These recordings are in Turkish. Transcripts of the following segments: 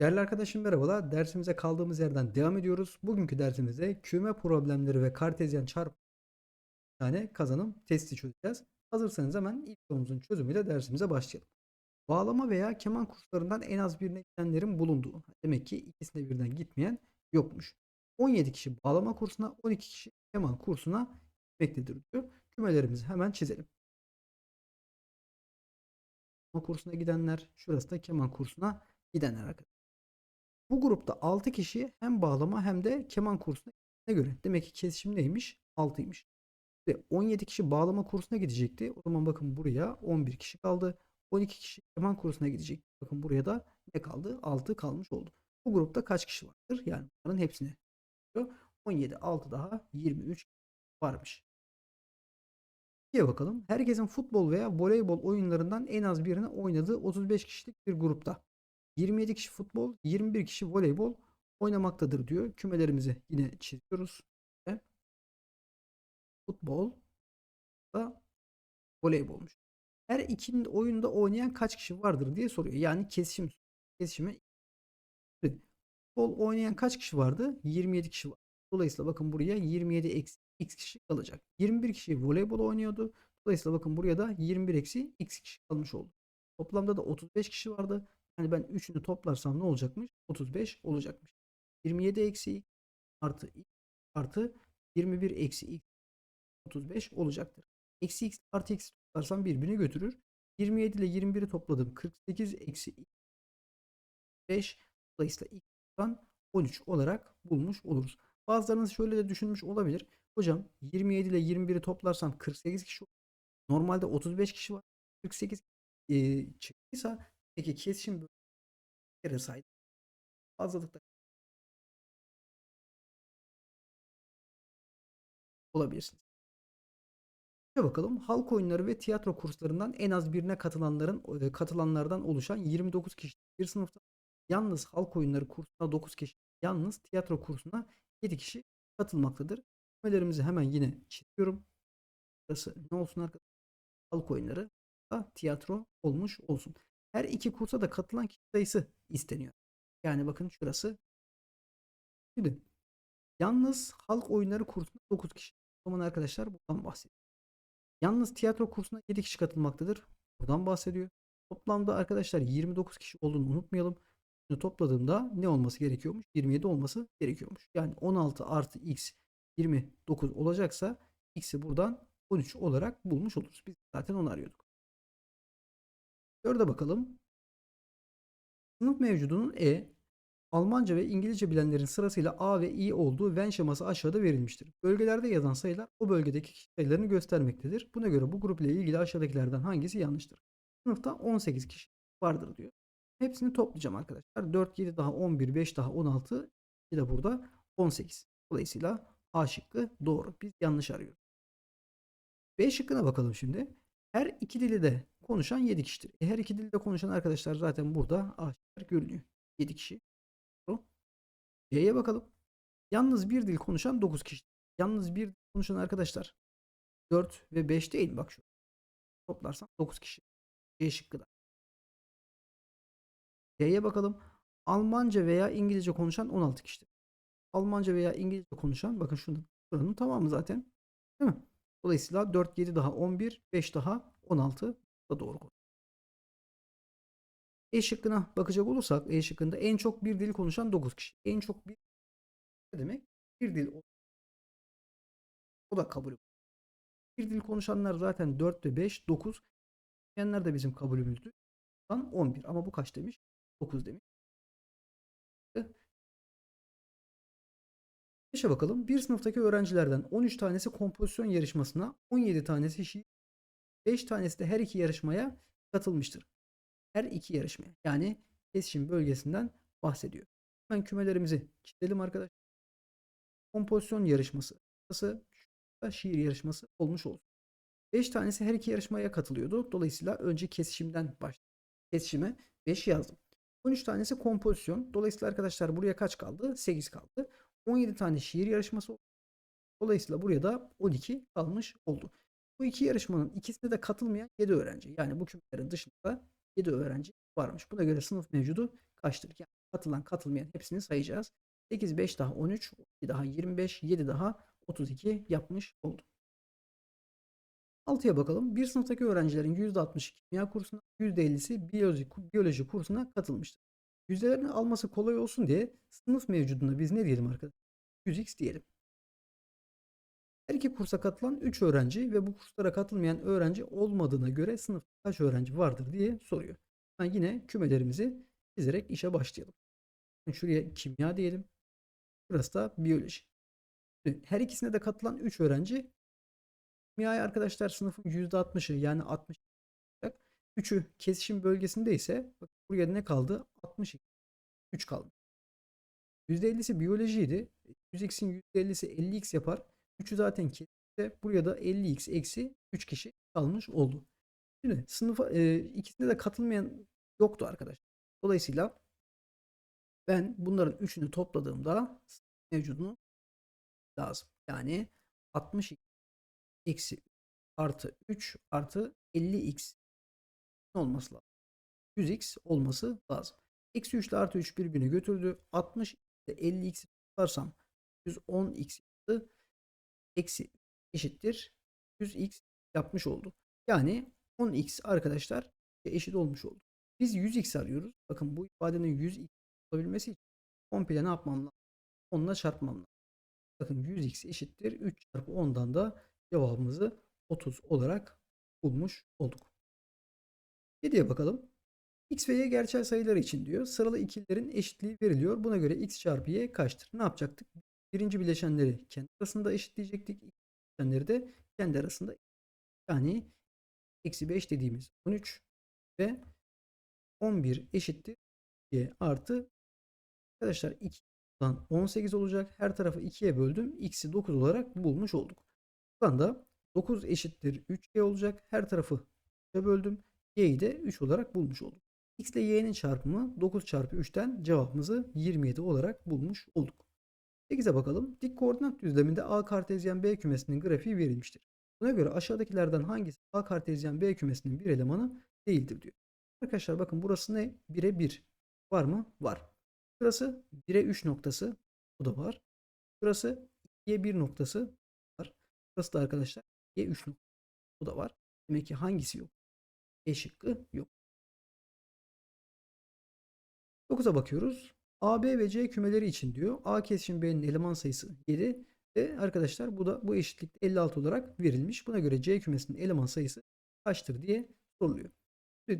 Değerli arkadaşım merhabalar. Dersimize kaldığımız yerden devam ediyoruz. Bugünkü dersimizde küme problemleri ve kartezyen çarpım tane kazanım testi çözeceğiz. Hazırsanız hemen ilk sorumuzun çözümüyle dersimize başlayalım. Bağlama veya keman kurslarından en az birine gidenlerin bulunduğu. Demek ki ikisine birden gitmeyen yokmuş. 17 kişi bağlama kursuna, 12 kişi keman kursuna gitmektedir diyor. Kümelerimizi hemen çizelim. Bağlama kursuna gidenler, şurası da keman kursuna gidenler arkadaşlar. Bu grupta 6 kişi hem bağlama hem de keman kursuna göre. Demek ki kesişim neymiş? 6'ymış. Ve 17 kişi bağlama kursuna gidecekti. O zaman bakın buraya 11 kişi kaldı. 12 kişi keman kursuna gidecek. Bakın buraya da ne kaldı? 6 kalmış oldu. Bu grupta kaç kişi vardır? Yani bunların hepsini. 17, 6 daha 23 varmış. İkiye bakalım. Herkesin futbol veya voleybol oyunlarından en az birini oynadığı 35 kişilik bir grupta. 27 kişi futbol, 21 kişi voleybol oynamaktadır diyor. Kümelerimizi yine çiziyoruz. Ve futbol da voleybolmuş. Her iki oyunda oynayan kaç kişi vardır diye soruyor. Yani kesişim kesişime futbol oynayan kaç kişi vardı? 27 kişi var. Dolayısıyla bakın buraya 27 eksi x kişi kalacak. 21 kişi voleybol oynuyordu. Dolayısıyla bakın buraya da 21 eksi x kişi kalmış oldu. Toplamda da 35 kişi vardı. Yani ben üçünü toplarsam ne olacakmış? 35 olacakmış. 27 eksi x artı x artı 21 eksi x 35 olacaktır. Eksi x artı x toplarsam birbirini götürür. 27 ile 21'i topladım. 48 eksi x 5 dolayısıyla x'tan 13 olarak bulmuş oluruz. Bazılarınız şöyle de düşünmüş olabilir. Hocam 27 ile 21'i toplarsam 48 kişi olur. Normalde 35 kişi var. 48 e, çıktıysa peki kesişim kere saydı. Fazlalıkta olabilirsiniz. Şöyle bakalım. Halk oyunları ve tiyatro kurslarından en az birine katılanların katılanlardan oluşan 29 kişi bir sınıfta. Yalnız halk oyunları kursuna 9 kişi, yalnız tiyatro kursuna 7 kişi katılmaktadır. Kümelerimizi hemen yine çiziyorum. Burası ne olsun arkadaşlar? Halk oyunları tiyatro olmuş olsun. Her iki kursa da katılan kişi sayısı isteniyor. Yani bakın şurası. Şimdi yalnız halk oyunları kursuna 9 kişi. O zaman arkadaşlar buradan bahsediyor. Yalnız tiyatro kursuna 7 kişi katılmaktadır. Buradan bahsediyor. Toplamda arkadaşlar 29 kişi olduğunu unutmayalım. Bunu topladığımda ne olması gerekiyormuş? 27 olması gerekiyormuş. Yani 16 artı x 29 olacaksa x'i buradan 13 olarak bulmuş oluruz. Biz zaten onu arıyorduk. Dörde bakalım. Sınıf mevcudunun E, Almanca ve İngilizce bilenlerin sırasıyla A ve İ olduğu Venn şeması aşağıda verilmiştir. Bölgelerde yazan sayılar o bölgedeki kişi sayılarını göstermektedir. Buna göre bu grup ile ilgili aşağıdakilerden hangisi yanlıştır? Sınıfta 18 kişi vardır diyor. Hepsini toplayacağım arkadaşlar. 4, 7 daha 11, 5 daha 16, bir de burada 18. Dolayısıyla A şıkkı doğru. Biz yanlış arıyoruz. B şıkkına bakalım şimdi. Her iki dili de konuşan 7 kişidir. E her iki dilde konuşan arkadaşlar zaten burada A şıkkı görünüyor. 7 kişi. C'ye bakalım. Yalnız bir dil konuşan 9 kişi. Yalnız bir dil konuşan arkadaşlar 4 ve 5 değil. Bak şu. Toplarsam 9 kişi. C şıkkı da. D'ye bakalım. Almanca veya İngilizce konuşan 16 kişidir. Almanca veya İngilizce konuşan bakın şunun, şuranın tamamı zaten. Değil mi? Dolayısıyla 4, 7 daha 11, 5 daha 16 da doğru konu. E şıkkına bakacak olursak E şıkkında en çok bir dil konuşan 9 kişi. En çok bir ne demek? Bir dil o da kabul. Bir dil konuşanlar zaten 4 ve 5, 9. Diyenler de bizim kabulümüzdü. 11 ama bu kaç demiş? 9 demiş. 5'e bakalım. Bir sınıftaki öğrencilerden 13 tanesi kompozisyon yarışmasına, 17 tanesi şiir, 5 tanesi de her iki yarışmaya katılmıştır. Her iki yarışmaya. Yani kesişim bölgesinden bahsediyor. Hemen kümelerimizi çizelim arkadaşlar. Kompozisyon yarışması. Şiir yarışması olmuş olsun. 5 tanesi her iki yarışmaya katılıyordu. Dolayısıyla önce kesişimden başladım. Kesişime 5 yazdım. 13 tanesi kompozisyon. Dolayısıyla arkadaşlar buraya kaç kaldı? 8 kaldı. 17 tane şiir yarışması oldu. Dolayısıyla buraya da 12 kalmış oldu. Bu iki yarışmanın ikisine de katılmayan 7 öğrenci. Yani bu kümelerin dışında 7 öğrenci varmış. Buna göre sınıf mevcudu kaçtır? Yani katılan katılmayan hepsini sayacağız. 8 5 daha 13, 12 daha 25, 7 daha 32 yapmış oldu. 6'ya bakalım. Bir sınıftaki öğrencilerin %60'ı kimya kursuna, %50'si biyoloji, biyoloji kursuna katılmıştır. Yüzdelerini alması kolay olsun diye sınıf mevcudunda biz ne diyelim arkadaşlar? 100x diyelim. Her iki kursa katılan 3 öğrenci ve bu kurslara katılmayan öğrenci olmadığına göre sınıfta kaç öğrenci vardır diye soruyor. Ben yine kümelerimizi çizerek işe başlayalım. Şuraya kimya diyelim. Burası da biyoloji. Her ikisine de katılan 3 öğrenci kimyaya arkadaşlar sınıfın %60'ı yani 60 olacak. 3'ü kesişim bölgesinde ise bak buraya ne kaldı? 62. 3 kaldı. %50'si biyolojiydi. 100x'in %50'si 50x yapar. 3'ü zaten kesinlikle buraya da 50x eksi 3 kişi kalmış oldu. Şimdi sınıfa e, ikisine de katılmayan yoktu arkadaşlar. Dolayısıyla ben bunların üçünü topladığımda mevcudunu lazım. Yani 62 eksi artı 3 artı 50x olması lazım. 100x olması lazım. Eksi 3 ile artı 3 birbirine götürdü. 60 ile 50x'i tutarsam 110x yaptı. Eksi eşittir 100x yapmış oldu. Yani 10x arkadaşlar eşit olmuş oldu. Biz 100x arıyoruz. Bakın bu ifadenin 100x olabilmesi için komple ne yapmam lazım? 10'la çarpmam lazım. Bakın 100x eşittir 3 çarpı 10'dan da cevabımızı 30 olarak bulmuş olduk. 7'ye bakalım. X ve Y gerçel sayılar için diyor. Sıralı ikililerin eşitliği veriliyor. Buna göre X çarpı Y kaçtır? Ne yapacaktık? Birinci bileşenleri kendi arasında eşitleyecektik. İkinci bileşenleri de kendi arasında. Yani eksi 5 dediğimiz 13 ve 11 eşittir Y artı arkadaşlar 2'dan 18 olacak. Her tarafı 2'ye böldüm. X'i 9 olarak bulmuş olduk. Buradan da 9 eşittir 3Y olacak. Her tarafı 3'e böldüm. Y'yi de 3 olarak bulmuş olduk. X ile Y'nin çarpımı 9 çarpı 3'ten cevabımızı 27 olarak bulmuş olduk. 8'e bakalım. Dik koordinat düzleminde A kartezyen B kümesinin grafiği verilmiştir. Buna göre aşağıdakilerden hangisi A kartezyen B kümesinin bir elemanı değildir diyor. Arkadaşlar bakın burası ne? 1'e 1. Var mı? Var. Burası 1'e 3 noktası. Bu da var. Burası 2'ye 1 noktası var. Burası da arkadaşlar 2'ye 3 noktası. Bu da var. Demek ki hangisi yok? E şıkkı yok. 9'a bakıyoruz. A, B ve C kümeleri için diyor. A kesişim B'nin eleman sayısı 7 ve arkadaşlar bu da bu eşitlikte 56 olarak verilmiş. Buna göre C kümesinin eleman sayısı kaçtır diye soruluyor.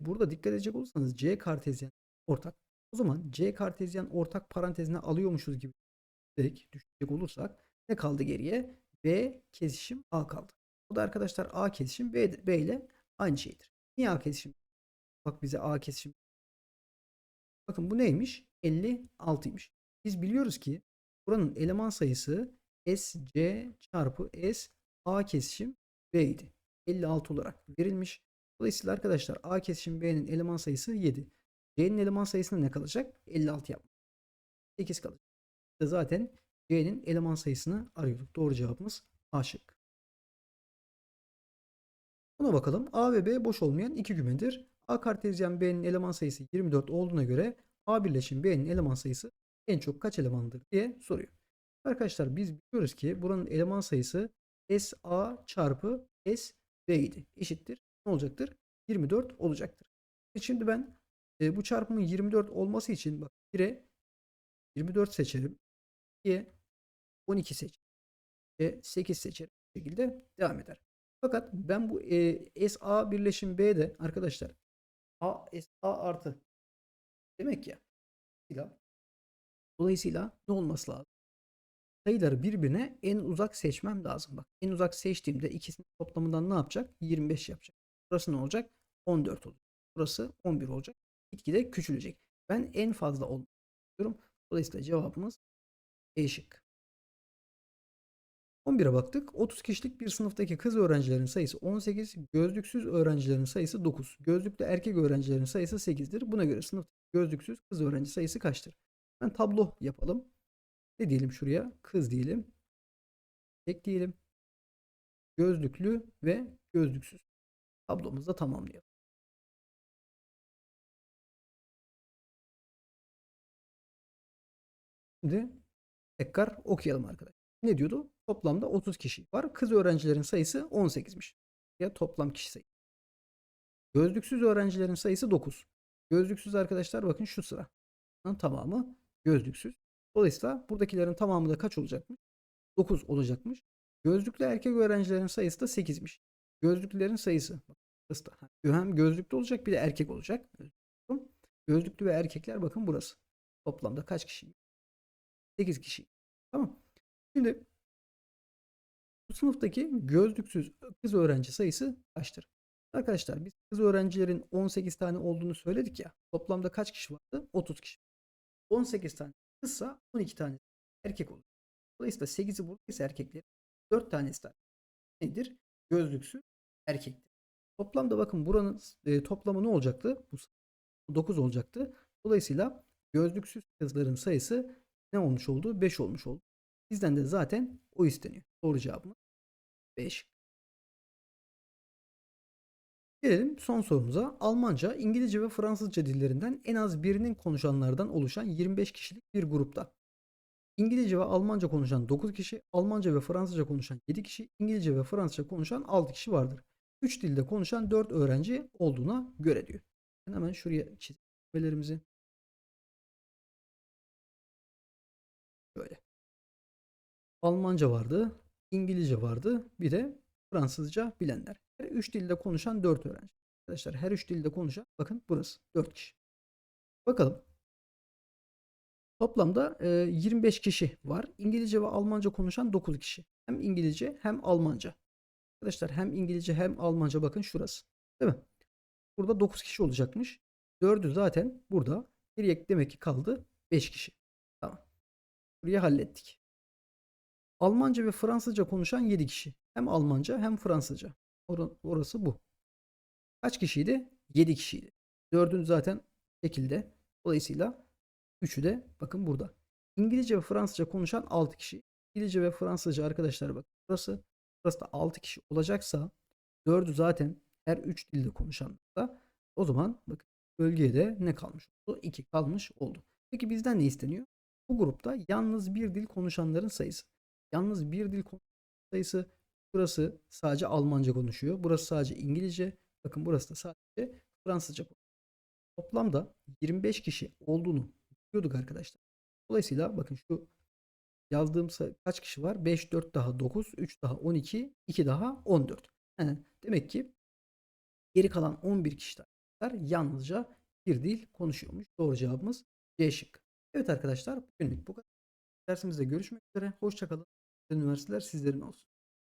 Burada dikkat edecek olursanız C kartezyen ortak. O zaman C kartezyen ortak parantezine alıyormuşuz gibi düşünecek olursak ne kaldı geriye? B kesişim A kaldı. Bu da arkadaşlar A kesişim B, B ile aynı şeydir. Niye A kesişim? Bak bize A kesişim. Bakın bu neymiş? 56'ymış. Biz biliyoruz ki buranın eleman sayısı SC çarpı S A kesişim B idi. 56 olarak verilmiş. Dolayısıyla arkadaşlar A kesişim B'nin eleman sayısı 7. C'nin eleman sayısına ne kalacak? 56 yapmak. 8 kalacak. Zaten C'nin eleman sayısını arıyorduk. Doğru cevabımız A şık. Buna bakalım. A ve B boş olmayan iki kümedir. A kartezyen B'nin eleman sayısı 24 olduğuna göre A birleşim B'nin eleman sayısı en çok kaç elemandır diye soruyor. Arkadaşlar biz biliyoruz ki buranın eleman sayısı SA çarpı SB idi. Eşittir. Ne olacaktır? 24 olacaktır. E şimdi ben e, bu çarpımın 24 olması için bak 1'e 24 seçerim. 2'ye 12 seçerim. 8 seçerim. Bu şekilde devam eder. Fakat ben bu e, SA birleşim B'de arkadaşlar A SA artı demek ya. Dolayısıyla ne olması lazım? Sayıları birbirine en uzak seçmem lazım. Bak en uzak seçtiğimde ikisinin toplamından ne yapacak? 25 yapacak. Burası ne olacak? 14 olacak. Burası 11 olacak. Gitgide küçülecek. Ben en fazla olmak istiyorum. Dolayısıyla cevabımız E şık. 11'e baktık. 30 kişilik bir sınıftaki kız öğrencilerin sayısı 18, gözlüksüz öğrencilerin sayısı 9. Gözlüklü erkek öğrencilerin sayısı 8'dir. Buna göre sınıfta gözlüksüz kız öğrenci sayısı kaçtır? Ben tablo yapalım. Ne diyelim şuraya? Kız diyelim. Tek diyelim. Gözlüklü ve gözlüksüz. Tablomuzda tamamlayalım. Şimdi tekrar okuyalım arkadaşlar. Ne diyordu? Toplamda 30 kişi var. Kız öğrencilerin sayısı 18'miş. Ya toplam kişi sayısı. Gözlüksüz öğrencilerin sayısı 9. Gözlüksüz arkadaşlar bakın şu sıra. Tamamı gözlüksüz. Dolayısıyla buradakilerin tamamı da kaç olacakmış? 9 olacakmış. Gözlüklü erkek öğrencilerin sayısı da 8'miş. Gözlüklülerin sayısı. Hem gözlüklü olacak bir de erkek olacak. Gözlüklü ve erkekler bakın burası. Toplamda kaç kişi? 8 kişi. Tamam. Şimdi bu sınıftaki gözlüksüz kız öğrenci sayısı kaçtır? Arkadaşlar biz kız öğrencilerin 18 tane olduğunu söyledik ya. Toplamda kaç kişi vardı? 30 kişi. 18 tane kızsa 12 tane erkek olur. Dolayısıyla 8'i buradaysa erkekler 4 tanesi de nedir? Gözlüksüz erkektir. Toplamda bakın buranın e, toplamı ne olacaktı? Bu 9 olacaktı. Dolayısıyla gözlüksüz kızların sayısı ne olmuş oldu? 5 olmuş oldu. Bizden de zaten o isteniyor. Doğru cevabımız 5. Gelelim son sorumuza. Almanca, İngilizce ve Fransızca dillerinden en az birinin konuşanlardan oluşan 25 kişilik bir grupta. İngilizce ve Almanca konuşan 9 kişi, Almanca ve Fransızca konuşan 7 kişi, İngilizce ve Fransızca konuşan 6 kişi vardır. 3 dilde konuşan 4 öğrenci olduğuna göre diyor. Ben hemen şuraya çizimlerimizi böyle. Almanca vardı, İngilizce vardı, bir de Fransızca bilenler. Her üç dilde konuşan 4 öğrenci. Arkadaşlar her üç dilde konuşan bakın burası 4 kişi. Bakalım. Toplamda e, 25 kişi var. İngilizce ve Almanca konuşan 9 kişi. Hem İngilizce hem Almanca. Arkadaşlar hem İngilizce hem Almanca bakın şurası. Değil mi? Burada 9 kişi olacakmış. 4'ü zaten burada. Geriye demek ki kaldı 5 kişi. Tamam. Burayı hallettik. Almanca ve Fransızca konuşan 7 kişi. Hem Almanca hem Fransızca. Or- orası bu. Kaç kişiydi? 7 kişiydi. 4'ün zaten şekilde. Dolayısıyla 3'ü de bakın burada. İngilizce ve Fransızca konuşan 6 kişi. İngilizce ve Fransızca arkadaşlar bakın burası. Burası da 6 kişi olacaksa 4'ü zaten her 3 dilde konuşan da o zaman bakın bölgeye de ne kalmış oldu? 2 kalmış oldu. Peki bizden ne isteniyor? Bu grupta yalnız bir dil konuşanların sayısı. Yalnız bir dil konuşanların sayısı burası sadece Almanca konuşuyor. Burası sadece İngilizce. Bakın burası da sadece Fransızca konuşuyor. Toplamda 25 kişi olduğunu biliyorduk arkadaşlar. Dolayısıyla bakın şu yazdığım kaç kişi var? 5, 4 daha 9, 3 daha 12, 2 daha 14. Yani demek ki geri kalan 11 kişiler yalnızca bir dil konuşuyormuş. Doğru cevabımız C şıkkı. Evet arkadaşlar bugünlük bu kadar. Dersimizde görüşmek üzere. Hoşçakalın. Üniversiteler sizlerin olsun.